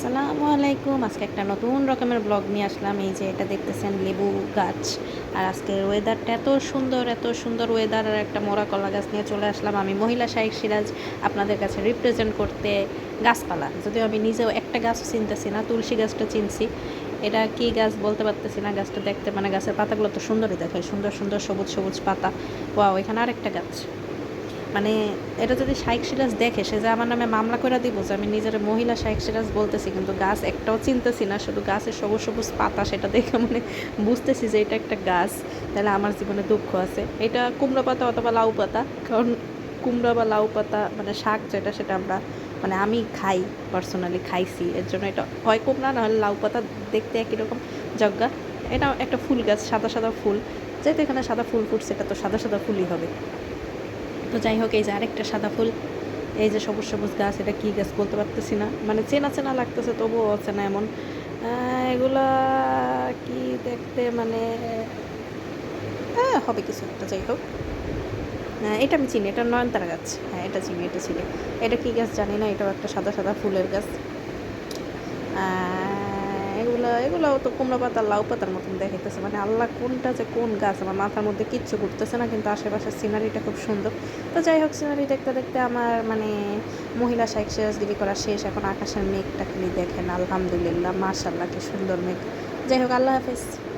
আসসালামু আলাইকুম। আজকে একটা নতুন রকমের ব্লগ নিয়ে আসলাম। এই যে এটা দেখতেছেন লেবু গাছ। আর আজকের ওয়েদারটা এত সুন্দর এত সুন্দর ওয়েদার আর একটা মোরা কলা গাছ নিয়ে চলে আসলাম আমি, মহিলা শাহিক সিরাজ, আপনাদের কাছে রিপ্রেজেন্ট করতে গাছপালা। যদিও আমি নিজেও একটা গাছ চিনতেছি না, তুলসী গাছটা চিনছি। এটা কি গাছ বলতে পারতেছি না, গাছটা দেখতে মানে গাছের পাতাগুলো তো সুন্দরই দেখায়। সুন্দর সুন্দর সবুজ সবুজ পাতা। ওয়াও, এখানে আরেকটা গাছ। মানে এটা যদি শাইক সিরাজ দেখে, সে যে আমার নামে মামলা করে দিব যে আমি নিজের মহিলা শাইক সিরাজ বলতেছি, কিন্তু গাছ একটাও চিনতেছি না, শুধু গাছের সবুজ সবুজ পাতা, সেটা দেখে মানে বুঝতেছি যে এটা একটা গাছ, তাহলে আমার জীবনে দুঃখ আছে। এটা কুমড়ো পাতা অথবা লাউ পাতা, কারণ কুমড়া বা লাউ পাতা মানে শাক যেটা, সেটা আমরা মানে আমি খাই পার্সোনালি খাইছি, এর জন্য এটা হয় কুমড়া, নাহলে লাউ পাতা দেখতে একই রকম জগ্গা। এটা একটা ফুল গাছ, সাদা সাদা ফুল, যেহেতু এখানে সাদা ফুল ফুটছে, এটা তো সাদা সাদা ফুলই হবে। তো যাই হোক, এই যে আরেকটা সাদা ফুল, এই যে সবুজ সবুজ গাছ, এটা কী গাছ বলতে পারতেছি না। মানে চেনা চেনা লাগতেছে, তবুও চেনা এমন। এগুলা কি দেখতে মানে হ্যাঁ হবে কিছু একটা, যাই হোক। হ্যাঁ এটা আমি চিনি, এটা নয়নতারা গাছ। হ্যাঁ এটা চিনি এটা চিনি। এটা কী গাছ জানি না, এটাও একটা সাদা সাদা ফুলের গাছ। এগুলোও তো কুমড়া পাতা, লাউ পাতার মতন দেখাইতেছে। মানে আল্লাহ কোনটা যে কোন গাছ, আমার মাথার মধ্যে কিচ্ছু ঘুরতেছে না, কিন্তু আশেপাশের সিনারিটা খুব সুন্দর। তো যাই হোক সিনারি দেখতে দেখতে আমার মানে মহিলা শাইক সিরাজগিরি করা শেষ। এখন আকাশের মেঘটা খালি দেখেন, আলহামদুলিল্লাহ মাশাল্লাহ কি সুন্দর মেঘ। যাই হোক, আল্লাহ হাফেজ।